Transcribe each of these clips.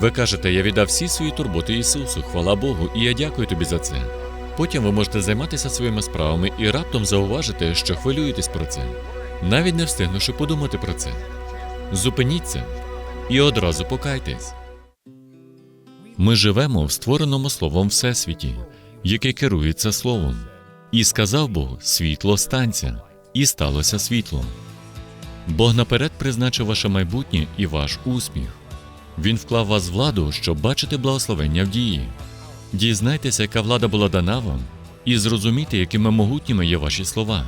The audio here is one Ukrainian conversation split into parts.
Ви кажете, я віддав всі свої турботи Ісусу, хвала Богу, і я дякую тобі за це. Потім ви можете займатися своїми справами і раптом зауважите, що хвилюєтесь про це, навіть не встигнувши подумати про це. Зупиніться і одразу покайтесь. Ми живемо в створеному словом Всесвіті, яке керується Словом. І сказав Бог: світло станця, і сталося світло. Бог наперед призначив ваше майбутнє і ваш успіх. Він вклав вас в владу, щоб бачити благословення в дії. Дізнайтеся, яка влада була дана вам, і зрозумійте, якими могутніми є ваші слова.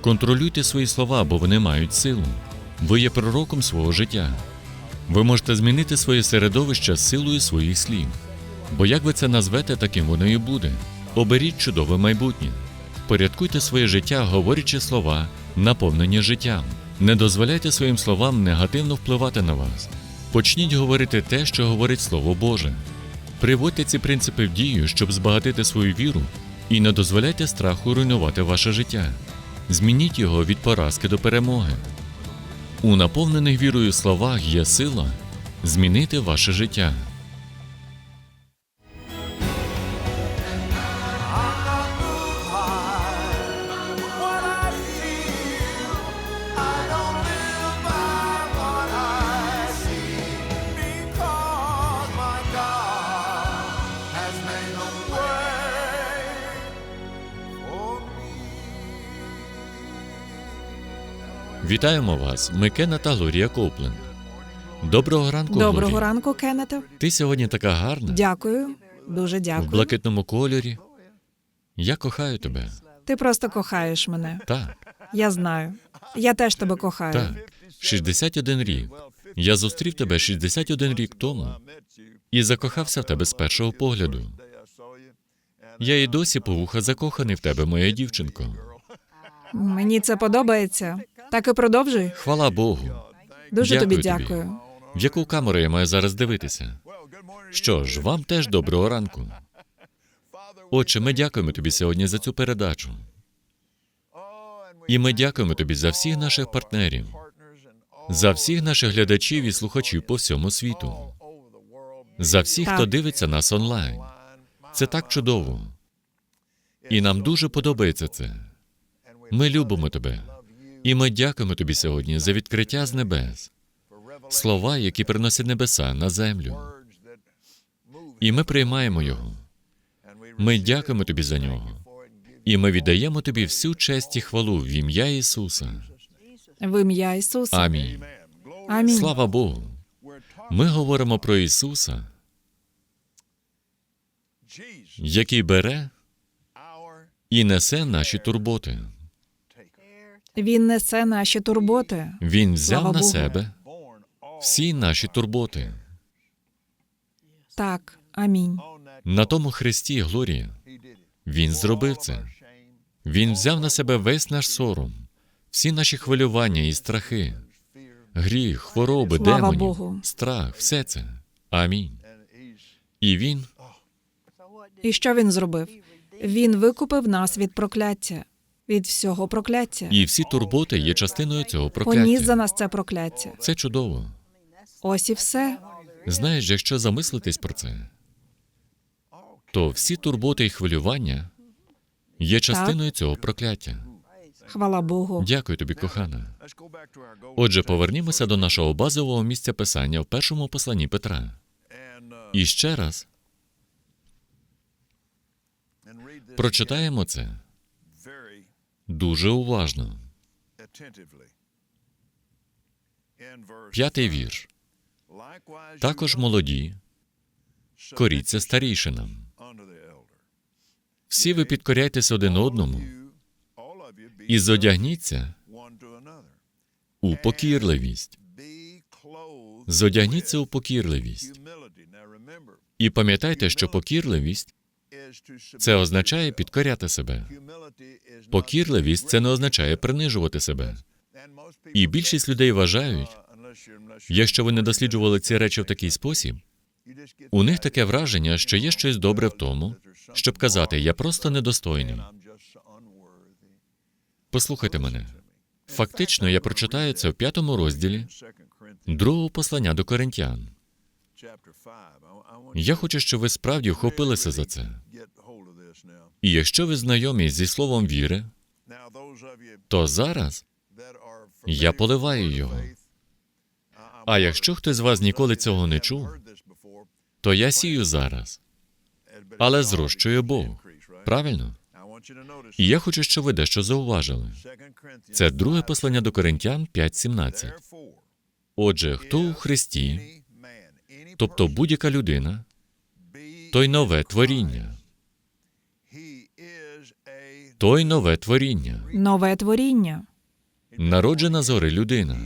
Контролюйте свої слова, бо вони мають силу. Ви є пророком свого життя. Ви можете змінити своє середовище силою своїх слів. Бо як ви це назвете, таким воно і буде. Оберіть чудове майбутнє. Порядкуйте своє життя, говорячи слова, наповнені життям. Не дозволяйте своїм словам негативно впливати на вас. Почніть говорити те, що говорить Слово Боже. Приводьте ці принципи в дію, щоб збагатити свою віру, і не дозволяйте страху руйнувати ваше життя. Змініть його від поразки до перемоги. У наповнених вірою словах є сила змінити ваше життя. Вітаємо вас, ми Кена та Глорія Копленд. Доброго ранку, Доброго Глорія. ранку, Кеннете. Ти сьогодні така гарна Дякую, дуже в дякую. блакитному кольорі. Я кохаю тебе. Ти просто кохаєш мене. Так, Я знаю. Я теж тебе кохаю. так. 61 рік. Я зустрів тебе 61 рік тому і закохався в тебе з першого погляду. Я і досі по вуха закоханий в тебе, моя дівчинко. Мені це подобається. Так і продовжуй. Хвала Богу. Дуже Дякую тобі тобі. дякую. В яку камеру я маю зараз дивитися? Що ж, вам теж доброго ранку. Отче, ми дякуємо тобі сьогодні за цю передачу. І ми дякуємо тобі за всіх наших партнерів, за всіх наших глядачів і слухачів по всьому світу, за всіх, хто дивиться нас онлайн. Це так чудово. І нам дуже подобається це. Ми любимо тебе. І ми дякуємо тобі сьогодні за відкриття з небес, слова, які приносять небеса на землю. І ми приймаємо його. Ми дякуємо тобі за нього. І ми віддаємо тобі всю честь і хвалу в ім'я Ісуса. В ім'я Ісуса. Амінь. Амінь. Слава Богу. Ми говоримо про Ісуса, який бере і несе наші турботи. Він несе наші турботи. Він взяв Слава на Богу. себе всі наші турботи. Так, амінь. На тому Христі Глорія. Він зробив це. Він взяв на себе весь наш сором, всі наші хвилювання і страхи, гріх, хвороби, Слава демонів, Богу. страх, все це. Амінь. І він І що він зробив? Він викупив нас від прокляття, від всього прокляття. і всі турботи є частиною цього Поніс за нас це прокляття. Це чудово. Ось і все. Знаєш, якщо замислитись про це, то всі турботи і хвилювання є частиною цього прокляття. Хвала Богу. Дякую тобі, кохана. Отже, повернімося до нашого базового місця писання в першому посланні Петра. І ще раз прочитаємо це дуже уважно. П'ятий вірш. Також молоді, коріться старійшинам. Всі ви підкоряйтесь один одному і зодягніться у покірливість. Зодягніться у покірливість. І пам'ятайте, що покірливість це означає підкоряти себе. Покірливість це не означає принижувати себе. І більшість людей вважають, якщо ви не досліджували ці речі в такий спосіб, у них таке враження, що є щось добре в тому, щоб казати я просто недостойний. Послухайте мене. Фактично, я прочитаю це в п'ятому розділі другого послання до коринтян. Я хочу, щоб ви справді вхопилися за це. І якщо ви знайомі зі словом віри, то зараз я поливаю його. А якщо хтось з вас ніколи цього не чув, то я сію зараз, але зрощує Бог. Правильно? І я хочу, щоб ви дещо зауважили. Це друге послання до Коринтян 5.17. Отже, хто у Христі, тобто будь-яка людина, той нове творіння, той нове творіння, Нове творіння. народжена згори людина,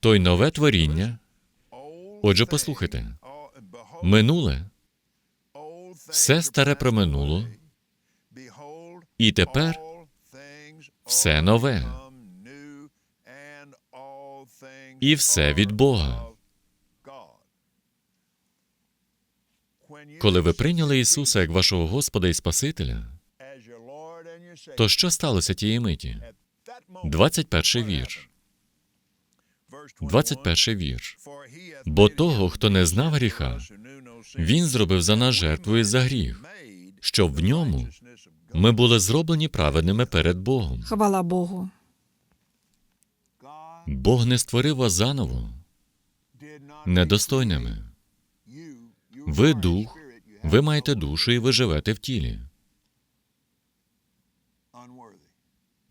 той нове творіння. Отже, послухайте, минуле, все старе проминуло, і тепер все нове. І все від Бога. Коли ви прийняли Ісуса як вашого Господа і Спасителя, то що сталося тієї миті? 21 вірш. 21 вірш. Бо того, хто не знав гріха, Він зробив за нас жертвою за гріх, щоб в ньому ми були зроблені праведними перед Богом. Хвала Богу. Бог не створив вас заново недостойними. Ви дух, ви маєте душу і ви живете в тілі.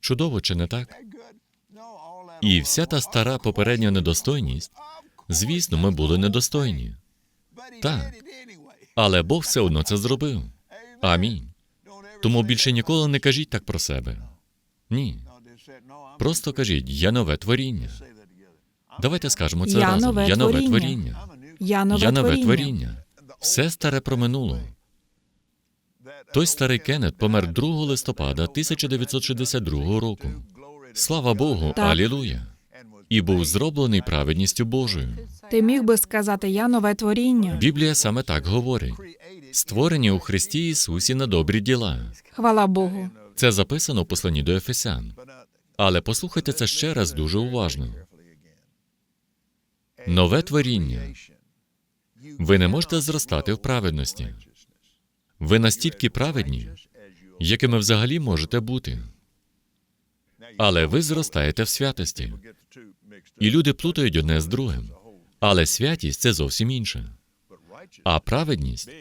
Чудово, чи не так? І вся та стара попередня недостойність, звісно, ми були недостойні. Так. Але Бог все одно це зробив. Амінь. Тому більше ніколи не кажіть так про себе. Ні. Просто кажіть, я нове творіння. Давайте скажемо це Я разом. нове я нове творіння. творіння. Я нове, я нове творіння. творіння. Все старе проминуло. Той старий Кеннет помер 2 листопада 1962 року. Слава Богу, Так. алілуя! І був зроблений праведністю Божою. Ти міг би сказати, я нове творіння. Біблія саме так говорить: створені у Христі Ісусі на добрі діла. Хвала Богу. Це записано в посланні до Ефесян. Але послухайте це ще раз дуже уважно. Нове творіння. Ви не можете зростати в праведності. Ви настільки праведні, якими взагалі можете бути. Але ви зростаєте в святості. І люди плутають одне з другим. Але святість це зовсім інше. А праведність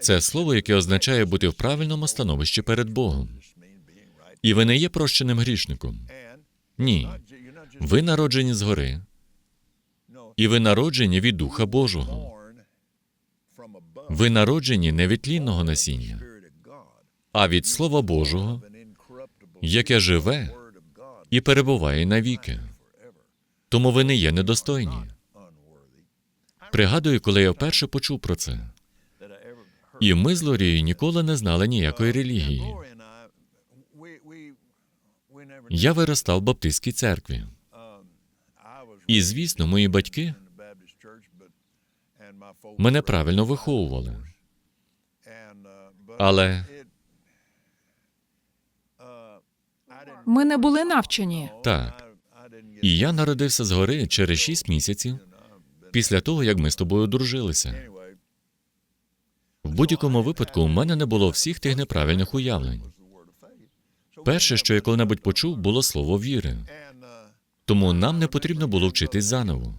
це слово, яке означає бути в правильному становищі перед Богом. І ви не є прощеним грішником. Ні. Ви народжені згори, і ви народжені від Духа Божого. Ви народжені не від тлінного насіння, а від Слова Божого, яке живе і перебуває навіки. Тому ви не є недостойні. Пригадую, коли я вперше почув про це. І ми з Лорією ніколи не знали ніякої релігії. Я виростав в баптистській церкві. І, звісно, мої батьки мене правильно виховували. Але Ми не були навчені. так, і я народився згори через шість місяців після того, як ми з тобою одружилися. В будь-якому випадку у мене не було всіх тих неправильних уявлень. Перше, що я коли-небудь почув, було слово віри. Тому нам не потрібно було вчитись заново.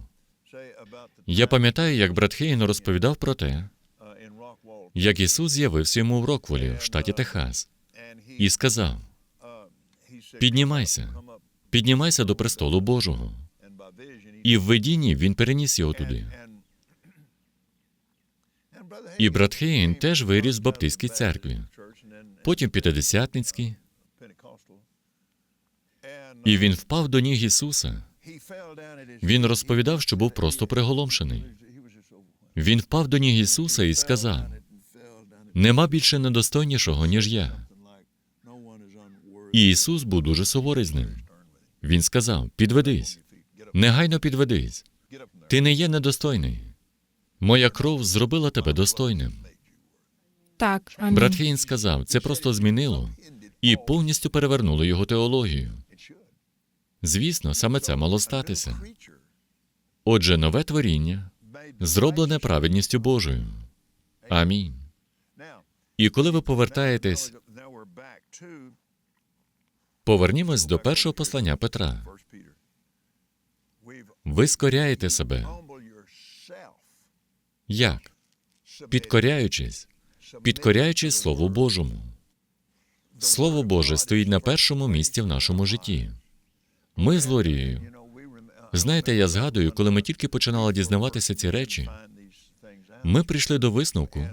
Я пам'ятаю, як брат Хейн розповідав про те, як Ісус з'явився йому в Рокволі, в штаті Техас, і сказав: Піднімайся, піднімайся до престолу Божого. І в видінні він переніс його туди. І брат Хейн теж виріс в баптистській церкві, потім п'ятидесятницькій, і він впав до ніг Ісуса. Він розповідав, що був просто приголомшений. Він впав до ніг Ісуса і сказав: Нема більше недостойнішого, ніж я. І Ісус був дуже суворий з ним. Він сказав: Підведись, негайно підведись. Ти не є недостойний. Моя кров зробила тебе достойним. Так, амінь. Брат Хейн сказав, це просто змінило і повністю перевернуло його теологію. Звісно, саме це мало статися. Отже, нове творіння зроблене праведністю Божою. Амінь. І коли ви повертаєтесь, повернімось до першого послання Петра. Ви скоряєте себе. Як? Підкоряючись, підкоряючись Слову Божому. Слово Боже стоїть на першому місці в нашому житті. Ми з Лорією. Знаєте, я згадую, коли ми тільки починали дізнаватися ці речі, ми прийшли до висновку,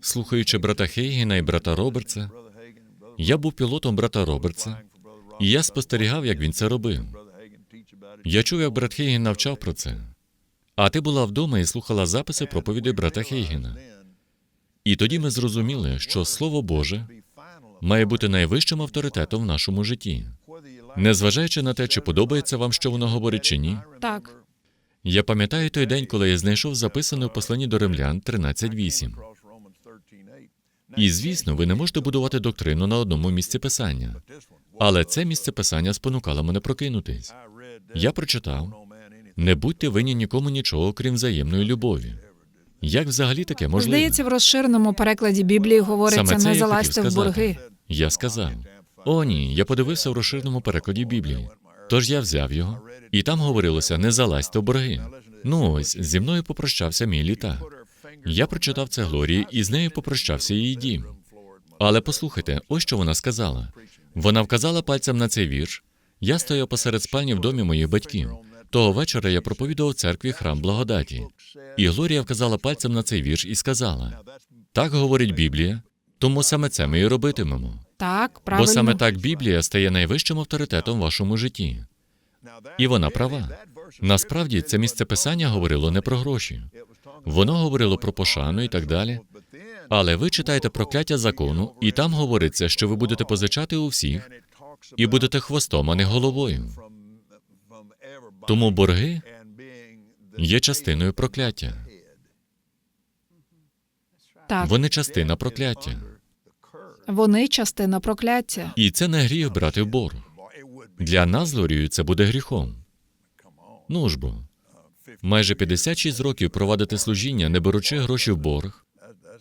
слухаючи брата Хейгена і брата Робертса. Я був пілотом брата Робертса, і я спостерігав, як він це робив. Я чув, як брат Хейген навчав про це. А ти була вдома і слухала записи проповідей брата Хейгена. І тоді ми зрозуміли, що Слово Боже має бути найвищим авторитетом в нашому житті. Незважаючи на те, чи подобається вам, що воно говорить чи ні. Так, Я пам'ятаю той день, коли я знайшов записане в посланні до римлян 13.8. І звісно, ви не можете будувати доктрину на одному місці писання. Але це місце писання спонукало мене прокинутись. Я прочитав: не будьте винні нікому нічого, крім взаємної любові. Як взагалі таке можливо? здається, в розширеному перекладі Біблії говориться Саме це не залазьте в борги. Я сказав: О, ні, я подивився в розширеному перекладі Біблії. Тож я взяв його, і там говорилося: не залазьте в борги. Ну ось зі мною попрощався мій літак. Я прочитав це Глорії, і з нею попрощався її дім. Але послухайте, ось що вона сказала. Вона вказала пальцем на цей вірш. Я стояв посеред спальні в домі моїх батьків. Того вечора я проповідував церкві храм благодаті. І Глорія вказала пальцем на цей вірш і сказала: так говорить Біблія, тому саме це ми і робитимемо. Так, правильно. Бо саме так Біблія стає найвищим авторитетом в вашому житті. І вона права. Насправді це місце писання говорило не про гроші. Воно говорило про пошану і так далі. Але ви читаєте прокляття закону, і там говориться, що ви будете позичати у всіх і будете хвостом, а не головою. Тому борги є частиною прокляття. Так, Вони частина прокляття. Вони частина прокляття. І це не гріх брати в борг. Для нас з Лорією це буде гріхом. Ну ж бо, майже 56 років провадити служіння, не беручи гроші в борг,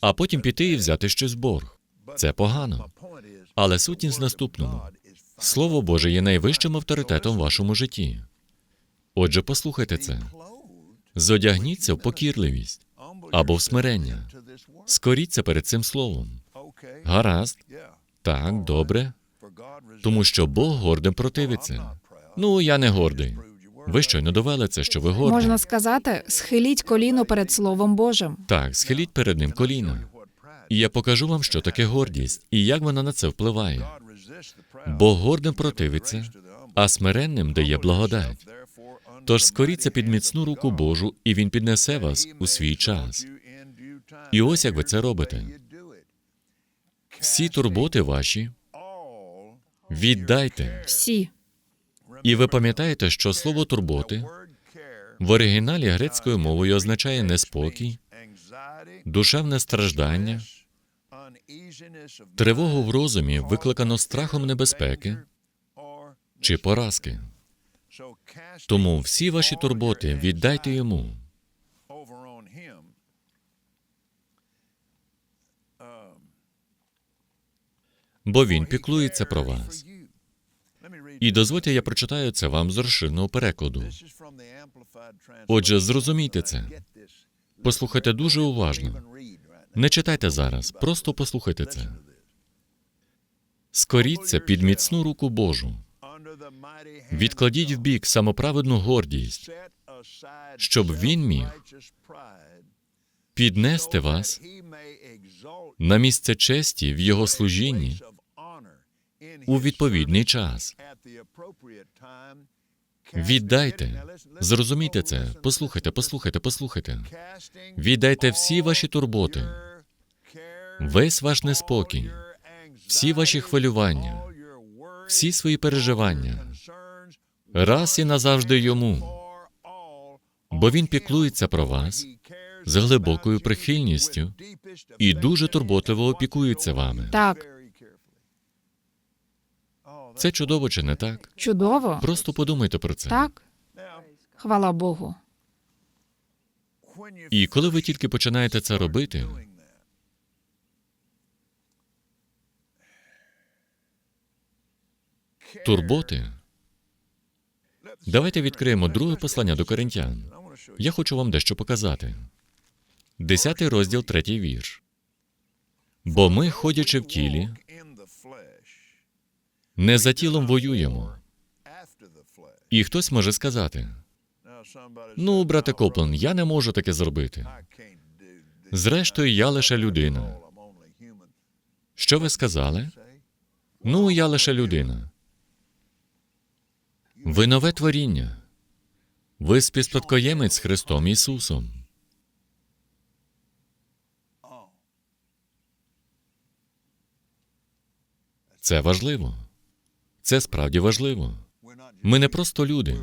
а потім піти і взяти щось в борг. Це погано. Але сутність в наступному. Слово Боже є найвищим авторитетом в вашому житті. Отже, послухайте це. Зодягніться в покірливість або в смирення. Скоріться перед цим словом. Гаразд, так, добре, тому що Бог гордим противиться. Ну, я не гордий. Ви щойно довели це, що ви гордий. Можна сказати, схиліть коліно перед Словом Божим. Так, схиліть перед ним коліна. І я покажу вам, що таке гордість і як вона на це впливає. Бог гордим противиться, а смиренним дає благодать. Тож скоріться під міцну руку Божу, і Він піднесе вас у свій час. І ось як ви це робите. Всі турботи ваші віддайте. Всі. І ви пам'ятаєте, що слово турботи в оригіналі грецькою мовою означає неспокій, душевне страждання, тривогу в розумі, викликано страхом небезпеки чи поразки. Тому всі ваші турботи віддайте йому. Бо він піклується про вас. І дозвольте, я прочитаю це вам з розширеного перекладу. Отже, зрозумійте це. Послухайте дуже уважно. Не читайте зараз, просто послухайте це. Скоріться під міцну руку Божу. Відкладіть вбік самоправедну гордість, щоб він міг піднести вас на місце честі в його служінні у відповідний час. Віддайте. Зрозумійте це. Послухайте, послухайте, послухайте. Віддайте всі ваші турботи, весь ваш неспокій, всі ваші хвилювання, всі свої переживання, раз і назавжди йому, бо він піклується про вас з глибокою прихильністю і дуже турботливо опікується вами. Так, Це чудово чи не так? чудово. Просто подумайте про це. Так. Хвала Богу. І коли ви тільки починаєте це робити, турботи. Давайте відкриємо друге послання до коринтян. Я хочу вам дещо показати. Десятий розділ, третій вірш. Бо ми, ходячи в тілі, не за тілом воюємо. І хтось може сказати: ну, брате Коплен, я не можу таке зробити. Зрештою, я лише людина. Що ви сказали? Ну, я лише людина. Ви нове творіння. Ви співспадкоємець Христом Ісусом. Це важливо. Це справді важливо. Ми не просто люди.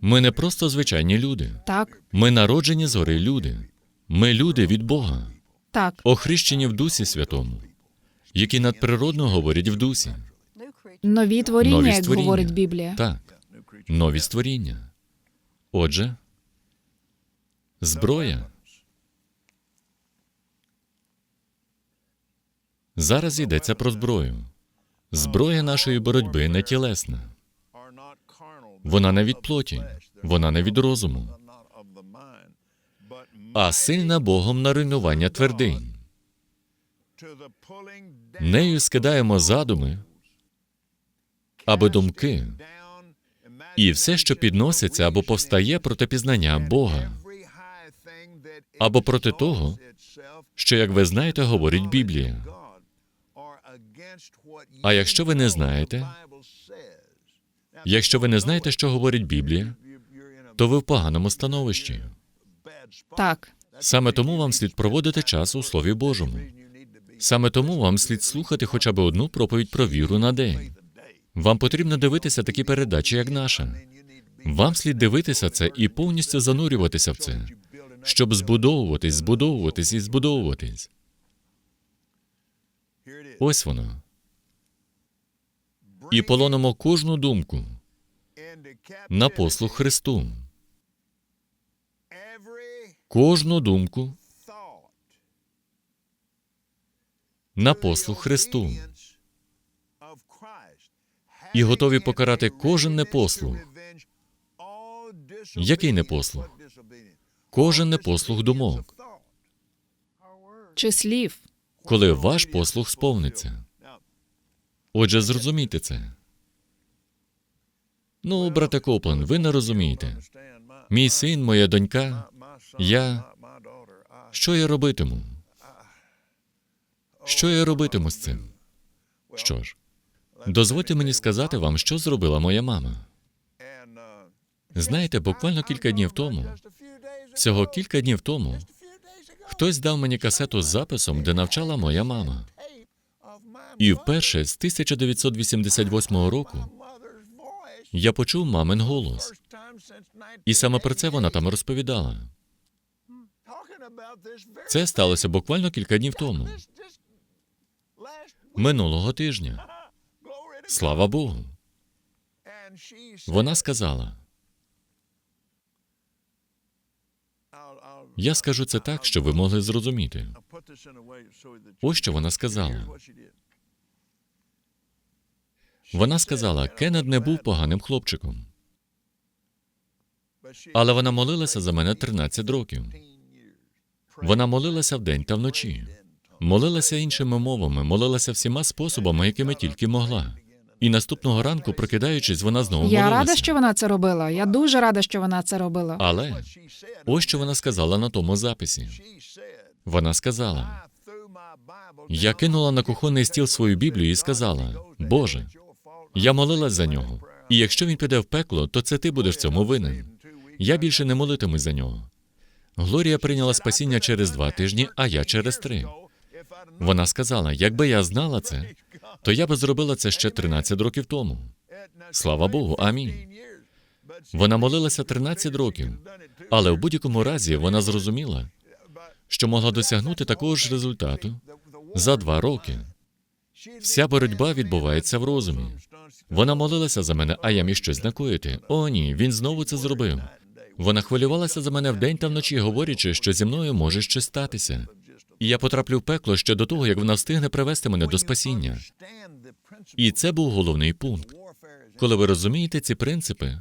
Ми не просто звичайні люди. Так, Ми народжені згори люди. Ми люди від Бога, так. охрещені в Дусі Святому, які надприродно говорять в дусі. Нові творіння, Нові як створіння. говорить Біблія. Так, нові створіння. Отже, зброя. Зараз йдеться про зброю. Зброя нашої боротьби не тілесна. Вона не від плоті, вона не від розуму, а сильна Богом на руйнування твердинь. Нею скидаємо задуми або думки і все, що підноситься або повстає проти пізнання Бога, або проти того, що, як ви знаєте, говорить Біблія. А якщо ви не знаєте, якщо ви не знаєте, що говорить Біблія, то ви в поганому становищі. Так. Саме тому вам слід проводити час у Слові Божому. Саме тому вам слід слухати хоча б одну проповідь про віру на день. Вам потрібно дивитися такі передачі, як наша. Вам слід дивитися це і повністю занурюватися в це, щоб збудовуватись, збудовуватись і збудовуватись. Ось воно. І полонимо кожну думку на послух Христу. Кожну думку на послух Христу. І готові покарати кожен непослух. Який непослух? Кожен непослух думок, Чи слів. коли ваш послух сповниться. Отже, зрозумійте це. Ну, брате Коплен, ви не розумієте. Мій син, моя донька, я. Що я робитиму? Що я робитиму з цим? Що ж, дозвольте мені сказати вам, що зробила моя мама. Знаєте, буквально кілька днів тому, всього кілька днів тому, хтось дав мені касету з записом, де навчала моя мама. І вперше з 1988 року я почув мамин голос. І саме про це вона там розповідала. Це сталося буквально кілька днів тому, минулого тижня. Слава Богу. Вона сказала: Я скажу це так, щоб ви могли зрозуміти. Ось що вона сказала. Вона сказала, Кеннет не був поганим хлопчиком, але вона молилася за мене 13 років. Вона молилася вдень та вночі, молилася іншими мовами, молилася всіма способами, якими тільки могла. І наступного ранку, прокидаючись, вона знову Я молилася. рада, що вона це робила. Я дуже рада, що вона це робила. Але ось що вона сказала на тому записі. Вона сказала: Я кинула на кухонний стіл свою Біблію і сказала: Боже, я молилась за нього. І якщо він піде в пекло, то це ти будеш цьому винен. Я більше не молитимусь за нього. Глорія прийняла спасіння через два тижні, а я через три. Вона сказала: якби я знала це, то я би зробила це ще 13 років тому. Слава Богу, амінь. Вона молилася 13 років, але в будь-якому разі вона зрозуміла, що могла досягнути такого ж результату за два роки. Вся боротьба відбувається в розумі. Вона молилася за мене, а я міг щось накоїти. О, ні, він знову це зробив. Вона хвилювалася за мене вдень та вночі, говорячи, що зі мною може щось статися. І я потраплю в пекло ще до того, як вона встигне привести мене до спасіння. І це був головний пункт. Коли ви розумієте ці принципи,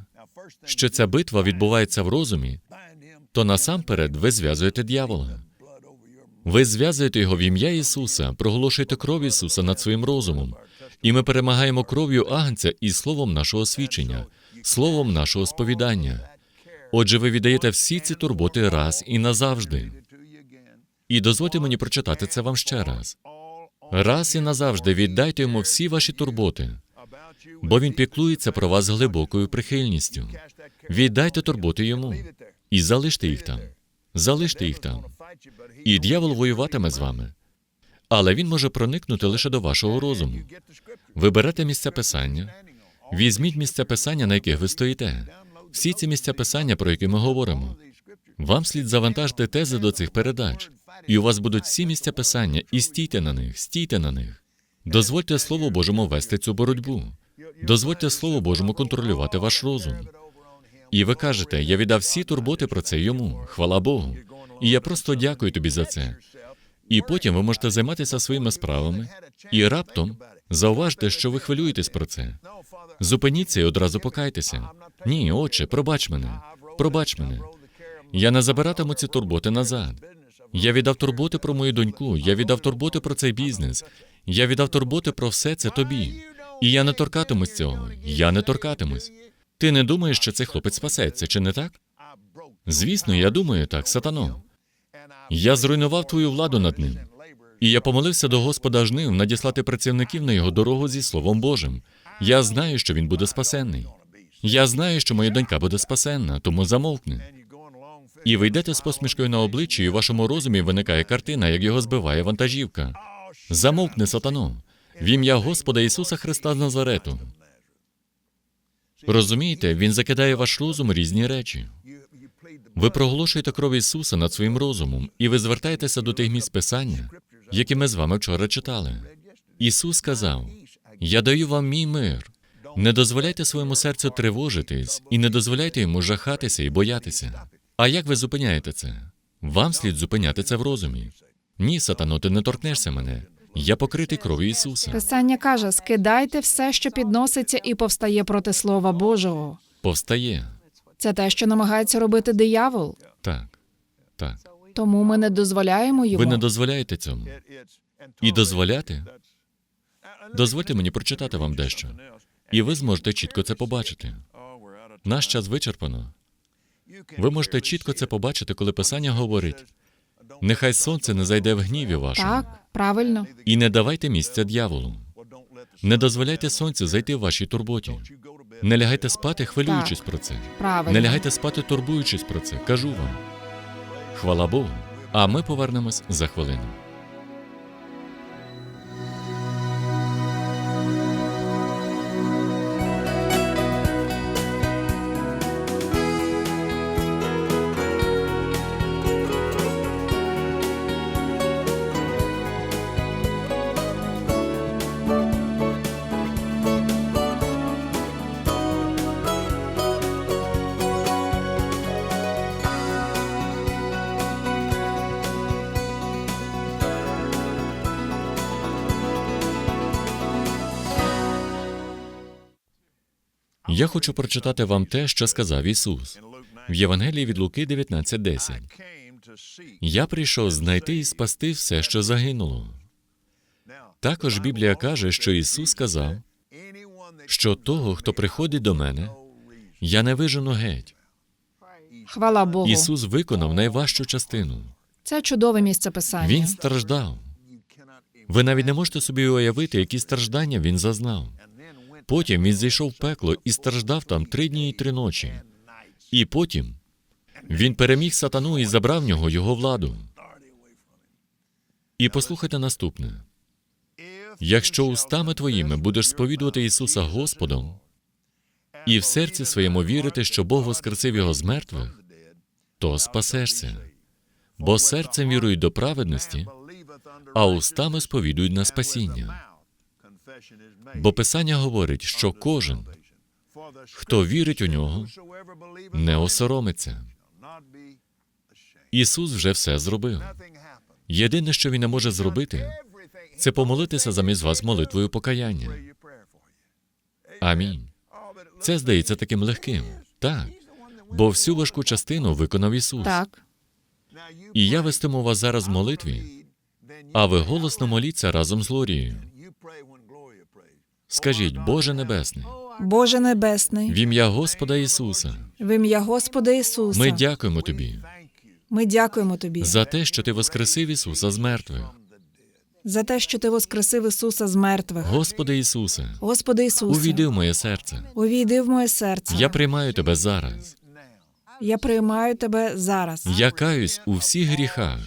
що ця битва відбувається в розумі, то насамперед ви зв'язуєте дьявола. Ви зв'язуєте його в ім'я Ісуса, проголошуєте кров Ісуса над своїм розумом. І ми перемагаємо кров'ю Агнця і словом нашого свідчення, словом нашого сповідання. Отже, ви віддаєте всі ці турботи раз і назавжди. І дозвольте мені прочитати це вам ще раз. Раз і назавжди віддайте йому всі ваші турботи, бо він піклується про вас глибокою прихильністю. Віддайте турботи йому і залиште їх там. Залиште їх там. І дьявол воюватиме з вами. Але він може проникнути лише до вашого розуму. Ви берете місця писання, візьміть місця писання, на яких ви стоїте. Всі ці місця писання, про які ми говоримо. Вам слід завантажити тези до цих передач, і у вас будуть всі місця писання, і стійте на них, стійте на них. Дозвольте Слову Божому вести цю боротьбу. Дозвольте Слову Божому контролювати ваш розум. І ви кажете, я віддав всі турботи про це йому, хвала Богу. І я просто дякую тобі за це. І потім ви можете займатися своїми справами, і раптом зауважте, що ви хвилюєтесь про це. Зупиніться і одразу покайтеся. Ні, отче, пробач мене, пробач мене. Я не забиратиму ці турботи назад. Я віддав турботи про мою доньку, я віддав турботи про цей бізнес, я віддав турботи про все це тобі. І я не торкатимусь цього. Я не торкатимусь. Ти не думаєш, що цей хлопець спасеться, чи не так? Звісно, я думаю так, сатано. Я зруйнував твою владу над ним. І я помолився до Господа жнив надіслати працівників на його дорогу зі Словом Божим. Я знаю, що він буде спасенний. Я знаю, що моя донька буде спасенна, тому замовкни. І ви йдете з посмішкою на обличчі, і в вашому розумі виникає картина, як його збиває вантажівка. Замовкни, сатано, в ім'я Господа Ісуса Христа з Назарету. Розумієте, Він закидає ваш розум різні речі. Ви проголошуєте кров Ісуса над своїм розумом, і ви звертаєтеся до тих місць Писання, які ми з вами вчора читали. Ісус сказав: Я даю вам мій мир. Не дозволяйте своєму серцю тривожитись і не дозволяйте йому жахатися і боятися. А як ви зупиняєте це? Вам слід зупиняти це в розумі. Ні, сатано, ти не торкнешся мене. Я покритий кров'ю Ісуса. Писання каже: скидайте все, що підноситься і повстає проти Слова Божого. Повстає. Це те, що намагається робити диявол. Так, так. Тому ми не дозволяємо йому. Ви не дозволяєте цьому. І дозволяти? Дозвольте мені прочитати вам дещо. І ви зможете чітко це побачити. Наш час вичерпано. Ви можете чітко це побачити, коли Писання говорить: нехай сонце не зайде в гніві вашому. Так, правильно. І не давайте місця дьяволу. Не дозволяйте сонцю зайти в вашій турботі. Не лягайте спати, хвилюючись Так. про це. Правильно. Не лягайте спати, турбуючись про це. Кажу вам. Хвала Богу. А ми повернемось за хвилину. Я хочу прочитати вам те, що сказав Ісус в Євангелії від Луки 19.10. Я прийшов знайти і спасти все, що загинуло. Також Біблія каже, що Ісус сказав, що того, хто приходить до мене, я не вижену геть. Хвала Богу. Ісус виконав найважчу частину. Це чудове місце писання. Він страждав. Ви навіть не можете собі уявити, які страждання він зазнав. Потім він зійшов в пекло і страждав там три дні і три ночі. І потім він переміг сатану і забрав в нього його владу. І послухайте наступне: якщо устами твоїми будеш сповідувати Ісуса Господом і в серці своєму вірити, що Бог воскресив його з мертвих, то спасешся. Бо серцем вірують до праведності, а устами сповідують на спасіння. Бо Писання говорить, що кожен, Хто вірить у нього, не осоромиться. Ісус вже все зробив. Єдине, що він не може зробити, це помолитися замість вас молитвою покаяння. Амінь. Це здається таким легким. Так. Бо всю важку частину виконав Ісус. Так. І я вестиму вас зараз в молитві, а ви голосно моліться разом з Лорією. Скажіть, Боже Небесний, Боже Небесний, в ім'я Господа Ісуса, в ім'я Господа Ісуса, ми дякуємо Тобі ми дякуємо Тобі за те, що Ти воскресив Ісуса з мертвих. за те, що Ти воскресив Ісуса з мертвих. Господи Ісусе, Господи Ісусе, увійди в моє серце. увійди в моє серце. Я приймаю Тебе зараз. Я приймаю Тебе зараз. Я каюсь у всіх гріхах.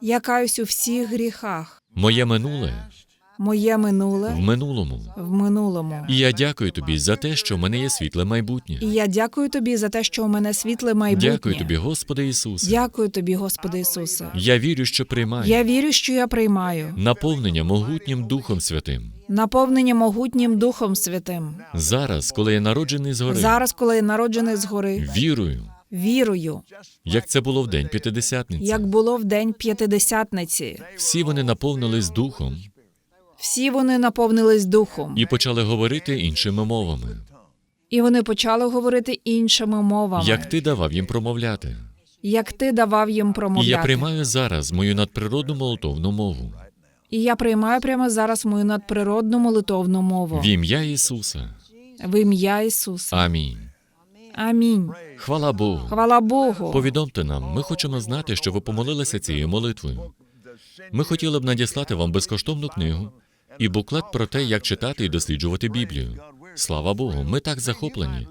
Я каюсь у всіх гріхах. Моє минуле Моє минуле в минулому. в минулому. І я дякую тобі за те, що в мене є світле майбутнє. І я дякую тобі за те, що у мене світле майбутнє. Дякую тобі, Господи Ісусе. Дякую тобі, Господи Ісусе. Я вірю, що приймаю Я вірю, що я приймаю наповнення могутнім Духом Святим. наповнення могутнім Духом Святим. Зараз, коли я народжений згори, Зараз, коли я народжений згори, вірую, вірую, як це було в день П'ятидесятниці. як було в день п'ятидесятниці. Всі вони наповнились духом Всі вони наповнились духом, і почали говорити іншими мовами, і вони почали говорити іншими мовами, як ти давав їм промовляти. як ти давав їм І промовляти. я приймаю зараз мою надприродну молитовну мову І я приймаю прямо зараз мою надприродну молитовну мову в ім'я Ісуса. в ім'я Ісуса. Амінь. Амінь. Хвала Богу. Хвала Богу. Повідомте нам, ми хочемо знати, що ви помолилися цією молитвою. Ми хотіли б надіслати вам безкоштовну книгу і буклет про те, як читати і досліджувати Біблію. Слава Богу, ми так захоплені.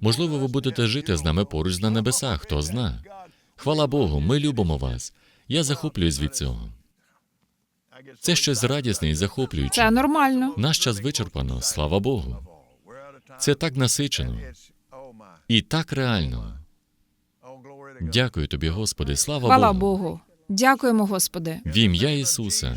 Можливо, ви будете жити з нами поруч на небесах, хто зна. Хвала Богу, ми любимо вас. Я захоплююсь від цього. Це щось радісне і захоплююче. Це нормально. Наш час вичерпано, слава Богу. Це так насичено і так реально. Дякую тобі, Господи, слава Хвала Богу. Богу. Дякуємо, Господи. В ім'я Ісуса.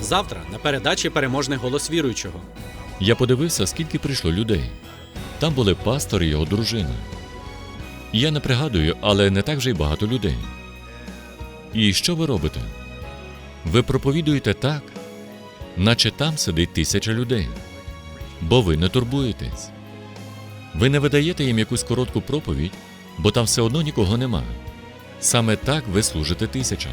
Завтра на передачі переможний голос віруючого. Я подивився, скільки прийшло людей. Там були пастор і його дружина. Я не пригадую, але не так вже й багато людей. І що ви робите? Ви проповідуєте так, наче там сидить тисяча людей. Бо ви не турбуєтесь. Ви не видаєте їм якусь коротку проповідь, бо там все одно нікого нема. Саме так ви служите тисячам.